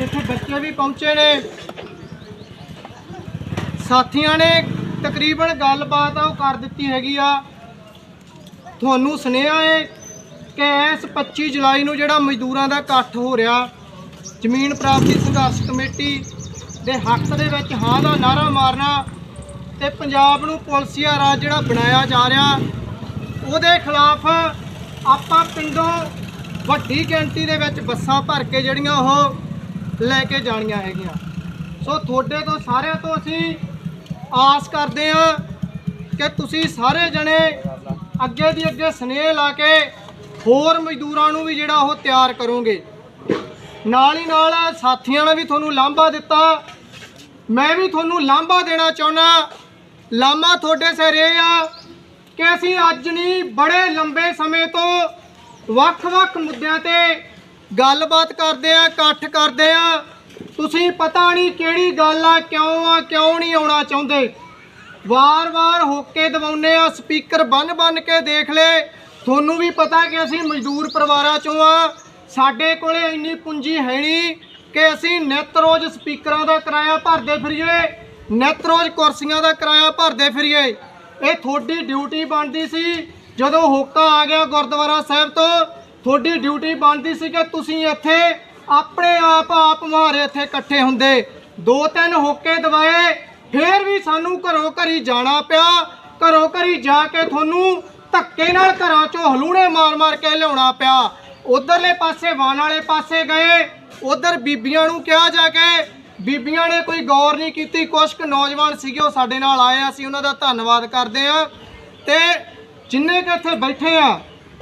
ਇੱਥੇ ਬੱਚੇ ਵੀ ਪਹੁੰਚੇ ਨੇ। ਸਾਥੀਆਂ ਨੇ ਤਕਰੀਬਨ ਗੱਲਬਾਤ ਆ, ਉਹ ਕਰ ਦਿੱਤੀ ਹੈਗੀ ਆ। ਤੁਹਾਨੂੰ ਸੁਨੇਹਾ ਹੈ ਕਿ ਇਸ 25 ਜੁਲਾਈ ਨੂੰ ਜਿਹੜਾ ਮਜ਼ਦੂਰਾਂ ਦਾ ਇਕੱਠ ਹੋ ਰਿਹਾ, ਜ਼ਮੀਨ ਪ੍ਰਾਪਤੀ ਸੰਘਰਸ਼ ਕਮੇਟੀ ਦੇ ਹੱਕ ਦੇ ਵਿੱਚ ਹਾਂ ਦਾ ਨਾਰਾ ਮਾਰਨਾ ਤੇ ਪੰਜਾਬ ਨੂੰ ਪੁਲਸੀਆ ਰਾਜ ਜਿਹੜਾ ਬਣਾਇਆ ਜਾ ਰਿਹਾ, ਉਹਦੇ ਖਿਲਾਫ ਆਪਾਂ ਪਿੰਡੋਂ ਵੱਡੀ ਗਿਣਤੀ ਦੇ ਵਿੱਚ ਬੱਸਾਂ ਭਰ ਕੇ ਜਿਹੜੀਆਂ ਉਹ ਲੈ ਕੇ ਜਾਣੀਆਂ ਹੈਗੀਆਂ। ਸੋ ਤੁਹਾਡੇ ਤੋਂ ਸਾਰਿਆਂ ਤੋਂ ਅਸੀਂ ਆਸ ਕਰਦੇ ਹਾਂ ਕਿ ਤੁਸੀਂ ਸਾਰੇ ਜਣੇ ਅੱਗੇ ਦੀ ਅੱਗੇ ਸਨੇਹ ਲਾ ਕੇ ਹੋਰ ਮਜ਼ਦੂਰਾਂ ਨੂੰ ਵੀ ਜਿਹੜਾ ਉਹ ਤਿਆਰ ਕਰੋਗੇ। ਨਾਲ ਹੀ ਨਾਲ ਸਾਥੀਆਂ ਨੇ ਵੀ ਤੁਹਾਨੂੰ ਲਾਂਭਾ ਦਿੱਤਾ। ਮੈਂ ਵੀ ਤੁਹਾਨੂੰ ਲਾਂਭਾ ਦੇਣਾ ਚਾਹੁੰਦਾ ਲਾਮਾ ਤੁਹਾਡੇ ਸਿਰ ਇਹ ਆ ਕਿ ਅਸੀਂ ਅੱਜ ਨਹੀਂ, ਬੜੇ ਲੰਬੇ ਸਮੇਂ ਤੋਂ ਵੱਖ-ਵੱਖ ਮੁੱਦਿਆਂ ਤੇ ਗੱਲਬਾਤ ਕਰਦੇ ਆ, ਇਕੱਠ ਕਰਦੇ ਆ। ਤੁਸੀਂ ਪਤਾ ਨਹੀਂ ਕਿਹੜੀ ਗੱਲ ਆ, ਕਿਉਂ ਆ, ਕਿਉਂ ਨਹੀਂ ਆਉਣਾ ਚਾਹੁੰਦੇ। ਵਾਰ-ਵਾਰ ਹੋਕੇ ਦਵਾਉਨੇ ਆ, ਸਪੀਕਰ ਬੰਨ-ਬੰਨ ਕੇ ਦੇਖ ਲੈ। ਤੁਹਾਨੂੰ ਵੀ ਪਤਾ ਕਿ ਅਸੀਂ ਮਜ਼ਦੂਰ ਪਰਿਵਾਰਾਂ ਚੋਂ ਆ। ਸਾਡੇ ਕੋਲੇ ਇੰਨੀ ਪੂੰਜੀ ਹੈ ਨਹੀਂ ਕਿ ਅਸੀਂ ਨਿੱਤ ਰੋਜ਼ ਸਪੀਕਰਾਂ ਦਾ ਕਿਰਾਇਆ ਭਰਦੇ ਫਿਰੀਏ, ਨਿੱਤ ਰੋਜ਼ ਕੁਰਸੀਆਂ ਦਾ ਕਿਰਾਇਆ ਭਰਦੇ ਫਿਰੀਏ। ਇਹ ਤੁਹਾਡੀ ਡਿਊਟੀ ਬਣਦੀ ਸੀ ਜਦੋਂ ਹੋਕਾ ਆ ਗਿਆ ਗੁਰਦੁਆਰਾ ਸਾਹਿਬ ਤੋਂ। ਤੁਹਾਡੀ ਡਿਊਟੀ ਬਣਦੀ ਸੀ ਕਿ ਤੁਸੀਂ ਇੱਥੇ ਆਪਣੇ ਆਪ ਆਪ ਮਾਰੇ ਇੱਥੇ ਇਕੱਠੇ ਹੁੰਦੇ। ਦੋ ਤਿੰਨ ਹੋਕੇ ਦਵਾਏ, ਫੇਰ ਵੀ ਸਾਨੂੰ ਘਰੋਂ ਘਰੀ ਜਾਣਾ ਪਿਆ। ਘਰੋਂ ਘਰੀ ਜਾ ਕੇ ਤੁਹਾਨੂੰ ਧੱਕੇ ਨਾਲ ਘਰਾਂ ਚੋਂ ਹਲੂਣੇ ਮਾਰ-ਮਾਰ ਕੇ ਲਿਆਉਣਾ ਪਿਆ। ਉਧਰਲੇ ਪਾਸੇ ਵਾਣ ਵਾਲੇ ਪਾਸੇ ਗਏ। ਉਧਰ ਬੀਬੀਆਂ ਨੂੰ ਕਿਹਾ ਜਾ ਕੇ, ਬੀਬੀਆਂ ਨੇ ਕੋਈ ਗੌਰ ਨਹੀਂ ਕੀਤੀ। ਕੁਛ ਕੁ ਨੌਜਵਾਨ ਸੀਗੇ ਉਹ ਸਾਡੇ ਨਾਲ ਆਏ। ਅਸੀਂ ਉਹਨਾਂ ਦਾ ਧੰਨਵਾਦ ਕਰਦੇ ਆ ਤੇ ਜਿੰਨੇ ਕਿ ਇੱਥੇ ਬੈਠੇ ਆ,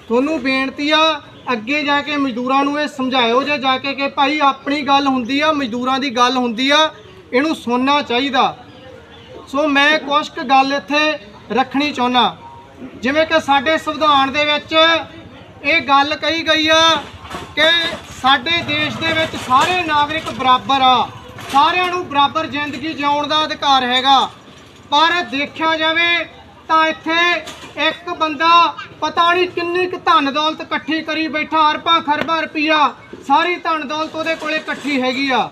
ਤੁਹਾਨੂੰ ਬੇਨਤੀ ਆ ਅੱਗੇ ਜਾ ਕੇ ਮਜ਼ਦੂਰਾਂ ਨੂੰ ਇਹ ਸਮਝਾਇਓ ਜੇ ਜਾ ਕੇ ਕਿ ਭਾਈ ਆਪਣੀ ਗੱਲ ਹੁੰਦੀ ਆ, ਮਜ਼ਦੂਰਾਂ ਦੀ ਗੱਲ ਹੁੰਦੀ ਆ, ਇਹਨੂੰ ਸੁਣਨਾ ਚਾਹੀਦਾ। ਸੋ ਮੈਂ ਕੁਛ ਕੁ ਗੱਲ ਇੱਥੇ ਰੱਖਣੀ ਚਾਹੁੰਦਾ ਜਿਵੇਂ ਕਿ ਸਾਡੇ ਸੰਵਿਧਾਨ ਦੇ ਵਿੱਚ ਇਹ ਗੱਲ ਕਹੀ ਗਈ ਆ ਕਿ ਸਾਡੇ ਦੇਸ਼ ਦੇ ਵਿੱਚ ਸਾਰੇ ਨਾਗਰਿਕ ਬਰਾਬਰ ਆ। ਸਾਰਿਆਂ ਨੂੰ ਬਰਾਬਰ ਜ਼ਿੰਦਗੀ ਜਿਉਣ ਦਾ ਅਧਿਕਾਰ ਹੈਗਾ। ਪਰ ਦੇਖਿਆ ਜਾਵੇ ਤਾਂ ਇੱਥੇ ਇੱਕ ਬੰਦਾ ਪਤਾ ਨਹੀਂ ਕਿੰਨੀ ਕੁ ਧਨ ਦੌਲਤ ਇਕੱਠੀ ਕਰੀ ਬੈਠਾ, ਅਰਬਾਂ ਖਰਬਾਂ ਰੁਪਈਆ, ਸਾਰੀ ਧਨ ਦੌਲਤ ਉਹਦੇ ਕੋਲੇ ਇਕੱਠੀ ਹੈਗੀ ਆ।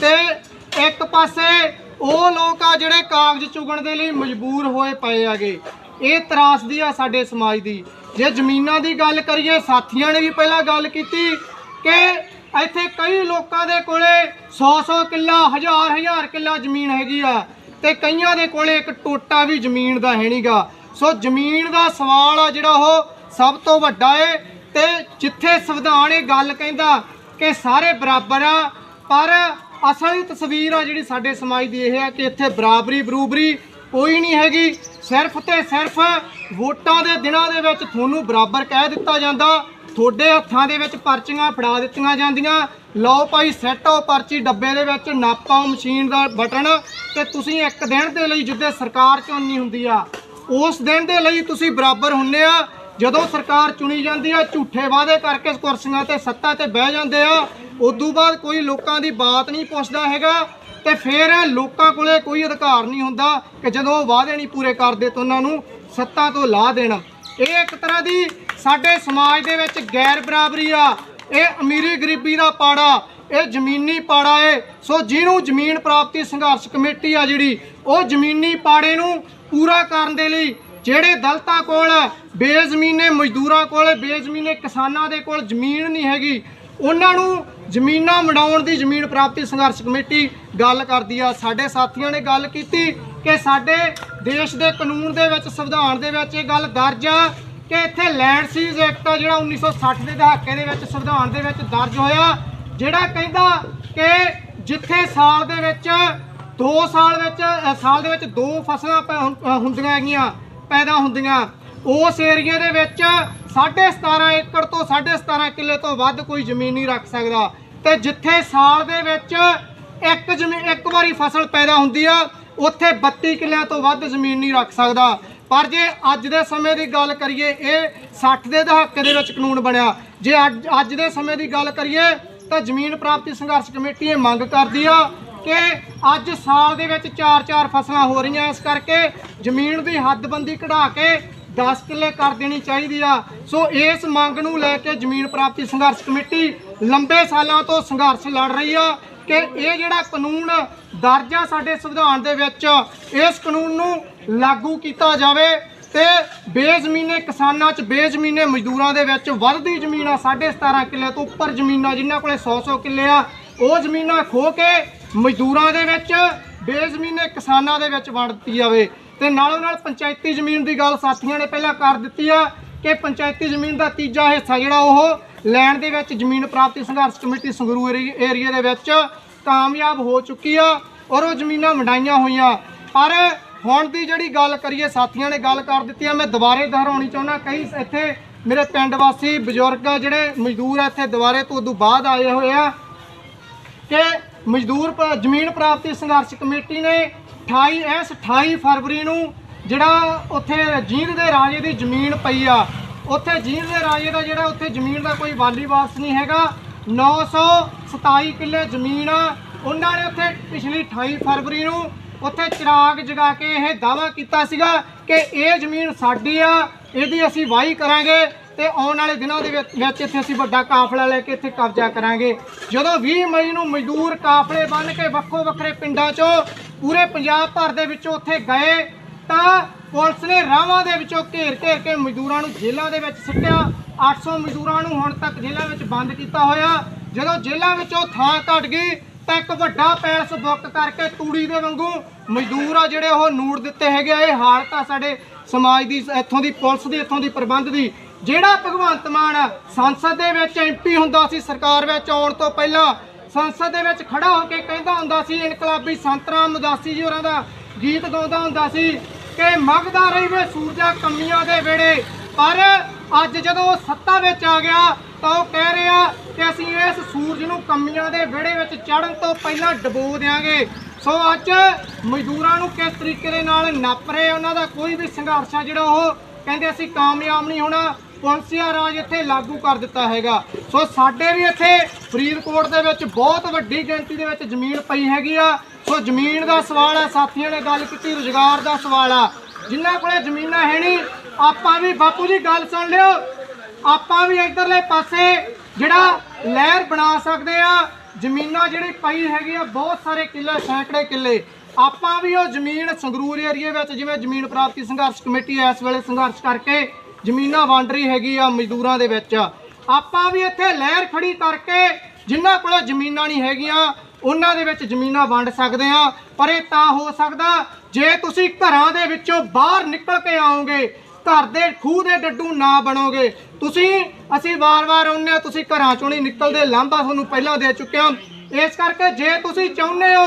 ਤੇ ਇੱਕ ਪਾਸੇ ਉਹ ਲੋਕ ਆ ਜਿਹੜੇ ਕਾਗਜ਼ ਚੁਗਣ ਦੇ ਲਈ ਮਜਬੂਰ ਹੋਏ ਪਏ ਆਗੇ। ਇਹ ਤਰਾਸਦੀ ਆ ਸਾਡੇ ਸਮਾਜ ਦੀ। ਜੇ ਜ਼ਮੀਨਾਂ ਦੀ ਗੱਲ ਕਰੀਏ, ਸਾਥੀਆਂ ਨੇ ਵੀ ਪਹਿਲਾਂ ਗੱਲ ਕੀਤੀ ਕਿ ਇੱਥੇ ਕਈ ਲੋਕਾਂ ਦੇ ਕੋਲੇ 100-100 ਕਿੱਲਾ ਹਜ਼ਾਰ ਹਜ਼ਾਰ ਕਿੱਲਾ ਜ਼ਮੀਨ ਹੈਗੀ ਆ। ਤੇ ਕਈਆਂ ਦੇ ਕੋਲੇ ਇੱਕ ਟੋਟਾ ਵੀ ਜ਼ਮੀਨ ਦਾ ਹੈ ਨਹੀਂਗਾ ਸੋ ਜ਼ਮੀਨ ਦਾ ਸਵਾਲ ਆ ਜਿਹੜਾ ਉਹ ਸਭ ਤੋਂ ਵੱਡਾ ਏ ਤੇ ਜਿੱਥੇ ਸੰਵਿਧਾਨ ਇਹ ਗੱਲ ਕਹਿੰਦਾ ਕਿ ਸਾਰੇ ਬਰਾਬਰ ਆ, ਪਰ ਅਸਲੀ ਤਸਵੀਰ ਆ ਜਿਹੜੀ ਸਾਡੇ ਸਮਾਜ ਦੀ ਇਹ ਹੈ ਕਿ ਇੱਥੇ ਬਰਾਬਰੀ ਬਰੂਬਰੀ ਕੋਈ ਨਹੀਂ ਹੈਗੀ। ਸਿਰਫ ਤੇ ਸਿਰਫ ਵੋਟਾਂ ਦੇ ਦਿਨਾਂ ਦੇ ਵਿੱਚ ਤੁਹਾਨੂੰ ਬਰਾਬਰ ਕਹਿ ਦਿੱਤਾ ਜਾਂਦਾ। ਤੁਹਾਡੇ ਹੱਥਾਂ ਦੇ ਵਿੱਚ ਪਰਚੀਆਂ ਫੜਾ ਦਿੱਤੀਆਂ ਜਾਂਦੀਆਂ। ਲਓ ਭਾਈ ਸੈੱਟੋ ਪਰਚੀ ਡੱਬੇ ਦੇ ਵਿੱਚ ਨਾਪਾਓ ਮਸ਼ੀਨ ਦਾ ਬਟਨ ਤੇ ਤੁਸੀਂ ਇੱਕ ਦਿਨ ਦੇ ਲਈ ਜਿੱਦੇ ਸਰਕਾਰ ਚੁਣਨੀ ਹੁੰਦੀ ਆ, ਉਸ ਦਿਨ ਦੇ ਲਈ ਤੁਸੀਂ ਬਰਾਬਰ ਹੁੰਨੇ ਆ। ਜਦੋਂ ਸਰਕਾਰ ਚੁਣੀ ਜਾਂਦੀ ਆ, ਝੂਠੇ ਵਾਅਦੇ ਕਰਕੇ ਕੁਰਸੀਆਂ ਤੇ ਸੱਤਾ ਤੇ ਬਹਿ ਜਾਂਦੇ ਆ। ਉਦੋਂ ਬਾਅਦ ਕੋਈ ਲੋਕਾਂ ਦੀ ਬਾਤ ਨਹੀਂ ਪੁੱਛਦਾ ਹੈਗਾ ਤੇ ਫਿਰ ਲੋਕਾਂ ਕੋਲੇ ਕੋਈ ਅਧਿਕਾਰ ਨਹੀਂ ਹੁੰਦਾ ਕਿ ਜਦੋਂ ਉਹ ਵਾਅਦੇ ਨਹੀਂ ਪੂਰੇ ਕਰਦੇ ਤਾਂ ਉਹਨਾਂ ਨੂੰ ਸੱਤਾ ਤੋਂ ਲਾ ਦੇਣਾ। ਇਹ ਇੱਕ ਤਰ੍ਹਾਂ ਦੀ ਸਾਡੇ ਸਮਾਜ ਦੇ ਵਿੱਚ ਗੈਰ ਬਰਾਬਰੀ ਆ, ਇਹ ਅਮੀਰੀ ਗਰੀਬੀ ਦਾ ਪਾੜਾ, ਇਹ ਜ਼ਮੀਨੀ ਪਾੜਾ ਏ। ਸੋ ਜਿਹਨੂੰ ਜ਼ਮੀਨ ਪ੍ਰਾਪਤੀ ਸੰਘਰਸ਼ ਕਮੇਟੀ ਆ ਜਿਹੜੀ, ਉਹ ਜ਼ਮੀਨੀ ਪਾੜੇ ਨੂੰ ਪੂਰਾ ਕਰਨ ਦੇ ਲਈ ਜਿਹੜੇ ਦਲਤਾਂ ਕੋਲ, ਬੇਜ਼ਮੀਨੇ ਮਜ਼ਦੂਰਾਂ ਕੋਲ, ਬੇਜ਼ਮੀਨੇ ਕਿਸਾਨਾਂ ਦੇ ਕੋਲ ਜ਼ਮੀਨ ਨਹੀਂ ਹੈਗੀ, ਉਹਨਾਂ ਨੂੰ ਜ਼ਮੀਨਾਂ ਵੰਡਾਉਣ ਦੀ ਜ਼ਮੀਨ ਪ੍ਰਾਪਤੀ ਸੰਘਰਸ਼ ਕਮੇਟੀ ਗੱਲ ਕਰਦੀ ਆ। ਸਾਡੇ ਸਾਥੀਆਂ ਨੇ ਗੱਲ ਕੀਤੀ ਕਿ ਸਾਡੇ ਦੇਸ਼ ਦੇ ਕਾਨੂੰਨ ਦੇ ਵਿੱਚ, ਸੰਵਿਧਾਨ ਦੇ ਵਿੱਚ ਇਹ ਗੱਲ ਦਰਜ ਆ ਕਿ ਇੱਥੇ ਲੈਂਡ ਸੀਜ਼ ਐਕਟ ਆ ਜਿਹੜਾ 1960 ਦੇ ਦਹਾਕੇ ਦੇ ਵਿੱਚ ਸੰਵਿਧਾਨ ਦੇ ਵਿੱਚ ਦਰਜ ਹੋਇਆ, ਜਿਹੜਾ ਕਹਿੰਦਾ ਕਿ ਜਿੱਥੇ ਸਾਲ ਦੇ ਵਿੱਚ 2 ਸਾਲ ਵਿੱਚ ਸਾਲ ਦੇ ਵਿੱਚ ਦੋ ਫਸਲਾਂ ਪੈ- ਹੁੰ- ਹੁੰਦੀਆਂ ਹੈਗੀਆਂ, ਪੈਦਾ ਹੁੰਦੀਆਂ, ਉਸ ਏਰੀਏ ਦੇ ਵਿੱਚ 17.5 ਏਕੜ ਤੋਂ 17.5 ਕਿੱਲੇ ਤੋਂ ਵੱਧ ਕੋਈ ਜ਼ਮੀਨ ਨਹੀਂ ਰੱਖ ਸਕਦਾ। ਤੇ ਜਿੱਥੇ ਸਾਲ ਦੇ ਵਿੱਚ ਇੱਕ ਜ਼ਮੀਨ ਇੱਕ ਵਾਰੀ ਫਸਲ ਪੈਦਾ ਹੁੰਦੀ ਆ, ਉੱਥੇ 32 ਕਿੱਲਿਆਂ ਤੋਂ ਵੱਧ ਜ਼ਮੀਨ ਨਹੀਂ ਰੱਖ ਸਕਦਾ। ਪਰ ਜੇ ਅੱਜ ਦੇ ਸਮੇਂ ਦੀ ਗੱਲ ਕਰੀਏ, ਇਹ 60 ਦੇ ਦਹਾਕੇ ਦੇ ਵਿੱਚ ਕਾਨੂੰਨ ਬਣਿਆ। ਜੇ ਅੱਜ ਅੱਜ ਦੇ ਸਮੇਂ ਦੀ ਗੱਲ ਕਰੀਏ, ਤਾਂ ਜ਼ਮੀਨ ਪ੍ਰਾਪਤੀ ਸੰਘਰਸ਼ ਕਮੇਟੀ ਇਹ ਮੰਗ ਕਰਦੀ ਆ ਕਿ ਅੱਜ ਸਾਲ ਦੇ ਵਿੱਚ 4-4 ਫਸਲਾਂ ਹੋ ਰਹੀਆਂ, ਇਸ ਕਰਕੇ ਜ਼ਮੀਨ ਦੀ ਹੱਦਬੰਦੀ ਕਢਾ ਕੇ 10 ਕਿੱਲੇ ਕਰ ਦੇਣੀ ਚਾਹੀਦੀ ਆ। ਸੋ ਇਸ ਮੰਗ ਨੂੰ ਲੈ ਕੇ ਜ਼ਮੀਨ ਪ੍ਰਾਪਤੀ ਸੰਘਰਸ਼ ਕਮੇਟੀ ਲੰਬੇ ਸਾਲਾਂ ਤੋਂ ਸੰਘਰਸ਼ ਲੜ ਰਹੀ ਆ ਕਿ ਇਹ ਜਿਹੜਾ ਕਾਨੂੰਨ ਦਰਜ ਆ ਸਾਡੇ ਸੰਵਿਧਾਨ ਦੇ ਵਿੱਚ, ਇਸ ਕਾਨੂੰਨ ਨੂੰ ਲਾਗੂ ਕੀਤਾ ਜਾਵੇ ਤੇ ਬੇਜ਼ਮੀਨੇ ਕਿਸਾਨਾਂ 'ਚ ਬੇਜ਼ਮੀਨੇ ਮਜ਼ਦੂਰਾਂ ਦੇ ਵਿੱਚ ਵੱਧਦੀ ਜ਼ਮੀਨਾਂ ਆ 17.5 ਕਿੱਲੇ ਤੋਂ ਉੱਪਰ ਜ਼ਮੀਨਾਂ ਜਿਨ੍ਹਾਂ ਕੋਲੇ 100-100 ਕਿੱਲੇ ਆ, ਉਹ ਜ਼ਮੀਨਾਂ ਖੋ ਕੇ ਮਜ਼ਦੂਰਾਂ ਦੇ ਵਿੱਚ ਬੇਜ਼ਮੀਨੇ ਕਿਸਾਨਾਂ ਦੇ ਵਿੱਚ ਵੰਡ ਦਿੱਤੀ ਜਾਵੇ। ਤੇ ਨਾਲੋਂ ਨਾਲ ਪੰਚਾਇਤੀ ਜ਼ਮੀਨ ਦੀ ਗੱਲ ਸਾਥੀਆਂ ਨੇ ਪਹਿਲਾਂ ਕਰ ਦਿੱਤੀ ਆ ਕਿ ਪੰਚਾਇਤੀ ਜ਼ਮੀਨ ਦਾ ਤੀਜਾ ਹਿੱਸਾ ਜਿਹੜਾ ਉਹ ਲੈਣ ਦੇ ਵਿੱਚ ਜ਼ਮੀਨ ਪ੍ਰਾਪਤੀ ਸੰਘਰਸ਼ ਕਮੇਟੀ ਸੰਗਰੂਰ ਏਰੀ- ਏਰੀਏ ਦੇ ਵਿੱਚ ਕਾਮਯਾਬ ਹੋ ਚੁੱਕੀ ਆ ਔਰ ਉਹ ਜ਼ਮੀਨਾਂ ਵੰਡਾਈਆਂ ਹੋਈਆਂ। ਪਰ ਹੁਣ ਦੀ ਜਿਹੜੀ ਗੱਲ ਕਰੀਏ, ਸਾਥੀਆਂ ਨੇ ਗੱਲ ਕਰ ਦਿੱਤੀ ਆ, ਮੈਂ ਦੁਬਾਰੇ ਦੁਹਰਾਉਣੀ ਚਾਹੁੰਦਾ, ਕਈ ਇੱਥੇ ਮੇਰੇ ਪਿੰਡ ਵਾਸੀ ਬਜ਼ੁਰਗ ਆ ਜਿਹੜੇ ਮਜ਼ਦੂਰ ਆ, ਇੱਥੇ ਦੁਬਾਰੇ ਤੋਂ ਉਦੋਂ ਬਾਅਦ ਆਏ ਹੋਏ ਆ ਕਿ ਮਜ਼ਦੂਰ ਜ਼ਮੀਨ ਪ੍ਰਾਪਤੀ ਸੰਘਰਸ਼ ਕਮੇਟੀ ਨੇ 28 ਇਸ 28 ਫਰਵਰੀ ਨੂੰ ਜਿਹੜਾ ਉੱਥੇ ਜੀਂਦ ਦੇ ਰਾਜੇ ਦੀ ਜ਼ਮੀਨ ਪਈ ਆ, ਉੱਥੇ ਜੀਂਦ ਦੇ ਰਾਜੇ ਦਾ ਜਿਹੜਾ ਉੱਥੇ ਜ਼ਮੀਨ ਦਾ ਕੋਈ ਵਾਲੀ ਵਾਸ ਨਹੀਂ ਹੈਗਾ 927 ਕਿੱਲੇ ਜ਼ਮੀਨ ਆ, ਉਹਨਾਂ ਨੇ ਉੱਥੇ ਪਿਛਲੀ 28 ਫਰਵਰੀ ਨੂੰ ਉੱਥੇ ਚਿਰਾਗ ਜਗਾ ਕੇ ਇਹ ਦਾਅਵਾ ਕੀਤਾ ਸੀਗਾ ਕਿ ਇਹ ਜ਼ਮੀਨ ਸਾਡੀ ਆ, ਇਹਦੀ ਅਸੀਂ ਵਾਹੀ ਕਰਾਂਗੇ ਤੇ ਆਉਣ ਵਾਲੇ ਦਿਨਾਂ ਦੇ ਵਿੱਚ ਇੱਥੇ ਅਸੀਂ ਵੱਡਾ ਕਾਫਲਾ ਲੈ ਕੇ ਇੱਥੇ ਕਬਜ਼ਾ ਕਰਾਂਗੇ। ਜਦੋਂ 20 ਮਈ ਨੂੰ ਮਜ਼ਦੂਰ ਕਾਫਲੇ ਬੰਨ ਕੇ ਵੱਖੋ ਵੱਖਰੇ ਪਿੰਡਾਂ 'ਚੋਂ ਪੂਰੇ ਪੰਜਾਬ ਭਰ ਦੇ ਵਿੱਚੋਂ ਉੱਥੇ ਗਏ, ਤਾਂ ਪੁਲਿਸ ਨੇ ਰਾਵਾਂ ਦੇ ਵਿੱਚੋਂ ਘੇਰ ਘੇਰ ਕੇ ਮਜ਼ਦੂਰਾਂ ਨੂੰ ਜੇਲ੍ਹਾਂ ਦੇ ਵਿੱਚ ਸਿੱਟਿਆ। 800 ਮਜ਼ਦੂਰਾਂ ਨੂੰ ਹੁਣ ਤੱਕ ਜੇਲ੍ਹਾਂ ਵਿੱਚ ਬੰਦ ਕੀਤਾ ਹੋਇਆ। ਜਦੋਂ ਜੇਲ੍ਹਾਂ ਵਿੱਚੋਂ ਥਾਂ ਘਟ ਗਈ ਤਾਂ ਇੱਕ ਵੱਡਾ ਪੈਲਸ ਬੁੱਕ ਕਰਕੇ ਤੂੜੀ ਦੇ ਵਾਂਗੂ ਮਜ਼ਦੂਰ ਆ ਜਿਹੜੇ ਉਹ ਨੂੜ ਦਿੱਤੇ ਹੈਗੇ ਆ। ਇਹ ਹਾਲਤ ਆ ਸਾਡੇ ਸਮਾਜ ਦੀ, ਇੱਥੋਂ ਦੀ ਪੁਲਿਸ ਦੀ, ਇੱਥੋਂ ਦੀ ਪ੍ਰਬੰਧ ਦੀ ਜਿਹੜਾ ਭਗਵੰਤ ਮਾਨ ਸੰਸਦ ਦੇ ਵਿੱਚ ਐਮਪੀ ਹੁੰਦਾ ਸੀ, ਸਰਕਾਰ ਵਿੱਚ ਆਉਣ ਤੋਂ ਪਹਿਲਾਂ ਸੰਸਦ ਦੇ ਵਿੱਚ ਖੜਾ ਹੋ ਕੇ ਕਹਿੰਦਾ ਹੁੰਦਾ ਸੀ, ਇਨਕਲਾਬੀ ਸੰਤਰਾਮ ਉਦਾਸੀ ਜੀ ਹੋਰਾਂ ਦਾ ਗੀਤ ਗਾਉਂਦਾ ਹੁੰਦਾ ਸੀ ਕਿ ਮਗਦਾ ਰਹੀ ਵੇ ਸੂਰਜਾ ਕਮੀਆਂ ਦੇ ਵੇੜੇ ਪਰ ਅੱਜ ਜਦੋਂ ਉਹ ਸੱਤਾ ਵਿੱਚ ਆ ਗਿਆ ਤਾਂ ਉਹ ਕਹਿ ਰਿਹਾ ਕਿ ਅਸੀਂ ਇਸ ਸੂਰਜ ਨੂੰ ਕਮੀਆਂ ਦੇ ਵਿਹੜੇ ਵਿੱਚ ਚੜਨ ਤੋਂ ਪਹਿਲਾਂ ਡਬੋ ਦਿਆਂਗੇ। ਸੋ ਅੱਜ ਮਜ਼ਦੂਰਾਂ ਨੂੰ ਕਿਸ ਤਰੀਕੇ ਦੇ ਨਾਲ ਨੱਪ ਰਹੇ ਉਹਨਾਂ ਦਾ ਕੋਈ ਵੀ ਸੰਘਰਸ਼ ਆ, ਜਿਹੜਾ ਉਹ ਕਹਿੰਦੇ ਅਸੀਂ ਕਾਮਯਾਬ ਨਹੀਂ ਹੋਣਾ ਪੁਲਸੀਆ ਰਾਜ ਇੱਥੇ ਲਾਗੂ ਕਰ ਦਿੱਤਾ ਹੈਗਾ। ਸੋ ਸਾਡੇ ਵੀ ਇੱਥੇ ਫਰੀਦਕੋਟ ਦੇ ਵਿੱਚ ਬਹੁਤ ਵੱਡੀ ਗਿਣਤੀ ਦੇ ਵਿੱਚ ਜ਼ਮੀਨ ਪਈ ਹੈਗੀ ਆ। ਸੋ ਜ਼ਮੀਨ ਦਾ ਸਵਾਲ ਆ, ਸਾਥੀਆਂ ਨੇ ਗੱਲ ਕੀਤੀ, ਰੁਜ਼ਗਾਰ ਦਾ ਸਵਾਲ ਆ। ਜਿਨ੍ਹਾਂ ਕੋਲੇ ਜ਼ਮੀਨਾਂ ਹੈ ਨਹੀਂ ਆਪਾਂ ਵੀ ਬਾਪੂ ਜੀ ਗੱਲ ਸੁਣ ਲਿਓ। ਆਪਾਂ ਵੀ ਇਧਰਲੇ ਪਾਸੇ ਜਿਹੜਾ ਲਹਿਰ ਬਣਾ ਸਕਦੇ ਆ, ਜ਼ਮੀਨਾਂ ਜਿਹੜੀ ਪਈ ਹੈਗੀ ਆ, ਬਹੁਤ ਸਾਰੇ ਕਿੱਲੇ, ਸੈਂਕੜੇ ਕਿੱਲੇ। ਆਪਾਂ ਵੀ ਉਹ ਜ਼ਮੀਨ ਸੰਗਰੂਰ ਏਰੀਏ ਵਿੱਚ ਜਿਵੇਂ ਜ਼ਮੀਨ ਪ੍ਰਾਪਤੀ ਸੰਘਰਸ਼ ਕਮੇਟੀ ਇਸ ਵੇਲੇ ਸੰਘਰਸ਼ ਕਰਕੇ ਜ਼ਮੀਨਾਂ ਵੰਡ ਰਹੀ ਹੈਗੀ ਆ ਮਜ਼ਦੂਰਾਂ ਦੇ ਵਿੱਚ। ਆਪਾਂ ਵੀ ਇੱਥੇ ਲਹਿਰ ਖੜੀ ਕਰਕੇ ਜਿਨ੍ਹਾਂ ਕੋਲ ਜ਼ਮੀਨਾਂ ਨਹੀਂ ਹੈਗੀਆਂ, ਉਹਨਾਂ ਦੇ ਵਿੱਚ ਜ਼ਮੀਨਾਂ ਵੰਡ ਸਕਦੇ ਆ। ਪਰ ਇਹ ਤਾਂ ਹੋ ਸਕਦਾ, ਜੇ ਤੁਸੀਂ ਘਰਾਂ ਦੇ ਵਿੱਚੋਂ ਬਾਹਰ ਨਿਕਲ ਕੇ ਆਓਗੇ ਘਰ ਦੇ ਖੂਹ ਦੇ ਡੱਡੂ ਨਾ ਬਣੋਗੇ। ਤੁਸੀਂ, ਅਸੀਂ ਵਾਰ-ਵਾਰ ਆਉਂਦੇ ਹਾਂ, ਤੁਸੀਂ ਘਰਾਂ ਚੋਂ ਨਹੀਂ ਨਿਕਲਦੇ। ਲਾਂਭਾ ਤੁਹਾਨੂੰ ਪਹਿਲਾਂ ਦੇ ਚੁੱਕਿਆ ਇਸ ਕਰਕੇ ਜੇ ਤੁਸੀਂ ਚਾਹੁੰਦੇ ਹੋ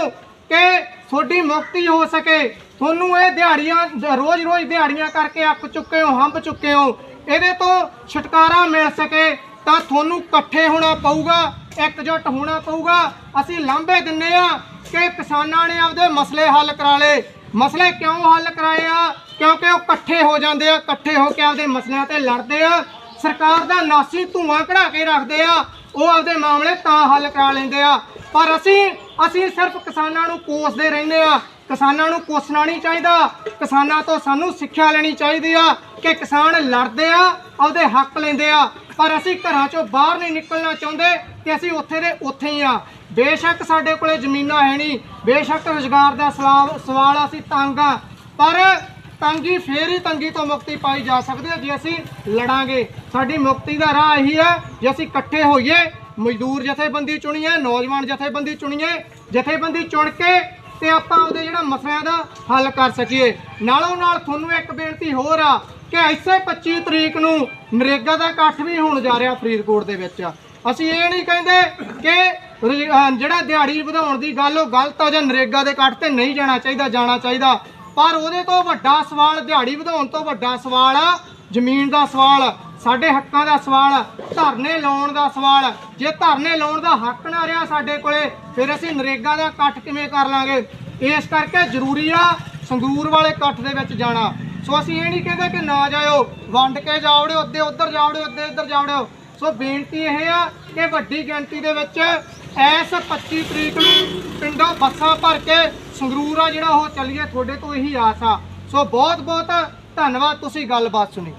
ਕਿ ਤੁਹਾਡੀ ਮੁਕਤੀ ਹੋ ਸਕੇ, ਤੁਹਾਨੂੰ ਇਹ ਦਿਹਾੜੀਆਂ, ਰੋਜ਼-ਰੋਜ਼ ਦਿਹਾੜੀਆਂ ਕਰਕੇ ਅੱਕ ਚੁੱਕੇ ਹੋ ਹੰਬ ਚੁੱਕੇ ਹੋ, ਇਹਦੇ ਤੋਂ ਛੁਟਕਾਰਾ ਮਿਲ ਸਕੇ, ਤਾਂ ਤੁਹਾਨੂੰ ਇਕੱਠੇ ਹੋਣਾ ਪਊਗਾ, ਇਕਜੁੱਟ ਹੋਣਾ ਪਊਗਾ। ਅਸੀਂ ਲਾਂਭੇ ਦਿੰਨੇ ਆ ਕਿ ਕਿਸਾਨਾਂ ਨੇ ਆਪਦੇ ਮਸਲੇ ਹੱਲ ਕਰਾ ਲਏ। ਮਸਲੇ ਕਿਉਂ ਹੱਲ ਕਰਾਏ ਆ? ਕਿਉਂਕਿ ਉਹ ਇਕੱਠੇ ਹੋ ਜਾਂਦੇ ਆ, ਇਕੱਠੇ ਹੋ ਕੇ ਆਪਦੇ ਮਸਲਿਆਂ ਤੇ ਲੜਦੇ ਆ। ਸਰਕਾਰ ਦਾ ਨਾਸੀ ਧੂਆਂ ਕਢਾ ਕੇ ਰੱਖਦੇ ਆ, ਉਹ ਆਪਦੇ ਮਾਮਲੇ ਤਾਂ ਹੱਲ ਕਰਾ ਲੈਂਦੇ ਆ। ਪਰ ਅਸੀਂ ਅਸੀਂ ਸਿਰਫ ਕਿਸਾਨਾਂ ਨੂੰ ਕੋਸਦੇ ਰਹਿੰਦੇ ਆ। ਕਿਸਾਨਾਂ ਨੂੰ ਕੋਸਣਾ ਨਹੀਂ ਚਾਹੀਦਾ। ਕਿਸਾਨਾਂ ਤੋਂ ਸਾਨੂੰ ਸਿੱਖਿਆ ਲੈਣੀ ਚਾਹੀਦੀ ਆ ਕਿ ਕਿਸਾਨ ਲੜਦੇ ਆ, ਆਪਦੇ ਹੱਕ ਲੈਂਦੇ ਆ। ਪਰ ਅਸੀਂ ਘਰਾਂ ਚੋਂ ਬਾਹਰ ਨਹੀਂ ਨਿਕਲਣਾ ਚਾਹੁੰਦੇ ਕਿ ਅਸੀਂ ਉੱਥੇ ਦੇ ਉੱਥੇ ਹੀ ਆ। ਬੇਸ਼ੱਕ ਸਾਡੇ ਕੋਲੇ ਜ਼ਮੀਨਾਂ ਹੈ ਨਹੀਂ। ਬੇਸ਼ੱਕ ਰੁਜ਼ਗਾਰ ਦਾ ਸਵਾਲ ਸਵਾਲ ਅਸੀਂ ਤੰਗ ਆ। ਪਰ ਤੰਗੀ ਫੇਰ ਹੀ ਤੰਗੀ ਤੋਂ ਮੁਕਤੀ ਪਾਈ ਜਾ ਸਕਦੀ ਹੈ ਜੇ ਅਸੀਂ ਲੜਾਂਗੇ। ਸਾਡੀ ਮੁਕਤੀ ਦਾ ਰਾਹ ਇਹੀ ਹੈ, ਜੇ ਅਸੀਂ ਇਕੱਠੇ ਹੋਈਏ, ਮਜ਼ਦੂਰ ਜਥੇਬੰਦੀ ਚੁਣੀਏ, ਨੌਜਵਾਨ ਜਥੇਬੰਦੀ ਚੁਣੀਏ, ਜਥੇਬੰਦੀ ਚੁਣ ਕੇ ਤੇ ਆਪਾਂ ਉਹਦੇ ਜਿਹੜਾ ਮਸਲਿਆਂ ਦਾ ਹੱਲ ਕਰ ਸਕੀਏ। ਨਾਲੋਂ ਨਾਲ ਤੁਹਾਨੂੰ ਇੱਕ ਬੇਨਤੀ ਹੋਰ ਆ ਕਿ ਇਸੇ 25 ਤਰੀਕ ਨੂੰ ਨਰੇਗਾ ਦਾ ਇਕੱਠ ਵੀ ਹੋਣ ਜਾ ਰਿਹਾ ਫਰੀਦਕੋਟ ਦੇ ਵਿੱਚ। ਅਸੀਂ ਇਹ ਨਹੀਂ ਕਹਿੰਦੇ ਕਿ ਰੁਜ਼- ਜਿਹੜਾ ਦਿਹਾੜੀ ਵਧਾਉਣ ਦੀ ਗੱਲ, ਉਹ ਗਲਤ ਆ ਜਾਂ ਨਰੇਗਾ ਦੇ ਇਕੱਠ ਤੇ ਨਹੀਂ ਜਾਣਾ ਚਾਹੀਦਾ ਜਾਣਾ ਚਾਹੀਦਾ। ਪਰ ਉਹਦੇ ਤੋਂ ਵੱਡਾ ਸਵਾਲ, ਦਿਹਾੜੀ ਵਧਾਉਣ ਤੋਂ ਵੱਡਾ ਸਵਾਲ ਆ ਜ਼ਮੀਨ ਦਾ ਸਵਾਲ, ਸਾਡੇ ਹੱਕਾਂ ਦਾ ਸਵਾਲ, ਧਰਨੇ ਲਾਉਣ ਦਾ ਸਵਾਲ। ਜੇ ਧਰਨੇ ਲਾਉਣ ਦਾ ਹੱਕ ਨਾ ਰਿਹਾ ਸਾਡੇ ਕੋਲੇ, ਫਿਰ ਅਸੀਂ ਨਰੇਗਾ ਦਾ ਇਕੱਠ ਕਿਵੇਂ ਕਰ ਲਾਂਗੇ? ਇਸ ਕਰਕੇ ਜ਼ਰੂਰੀ ਆ ਸੰਗਰੂਰ ਵਾਲੇ ਇਕੱਠ ਦੇ ਵਿੱਚ ਜਾਣਾ। ਸੋ ਅਸੀਂ ਇਹ ਨਹੀਂ ਕਹਿੰਦੇ ਕਿ ਨਾ ਜਾਇਓ, ਵੰਡ ਕੇ ਜਾਵੜਿਓ, ਅੱਧੇ ਉੱਧਰ ਜਾਵੜਿਓ, ਅੱਧੇ ਇੱਧਰ ਜਾਵੜਿਓ। ਸੋ ਬੇਨਤੀ ਇਹ ਆ ਕਿ ਵੱਡੀ ਗਿਣਤੀ ਦੇ ਵਿੱਚ ਇਸ 25 ਤਰੀਕ ਨੂੰ ਪਿੰਡੋਂ ਬੱਸਾਂ ਭਰ ਕੇ ਸੰਗਰੂਰ ਆ ਜਿਹੜਾ ਉਹ ਚੱਲੀਏ, ਤੁਹਾਡੇ ਤੋਂ ਇਹੀ ਆਸ ਆ। ਸੋ ਬਹੁਤ ਬਹੁਤ ਧੰਨਵਾਦ, ਤੁਸੀਂ ਗੱਲਬਾਤ ਸੁਣੀ।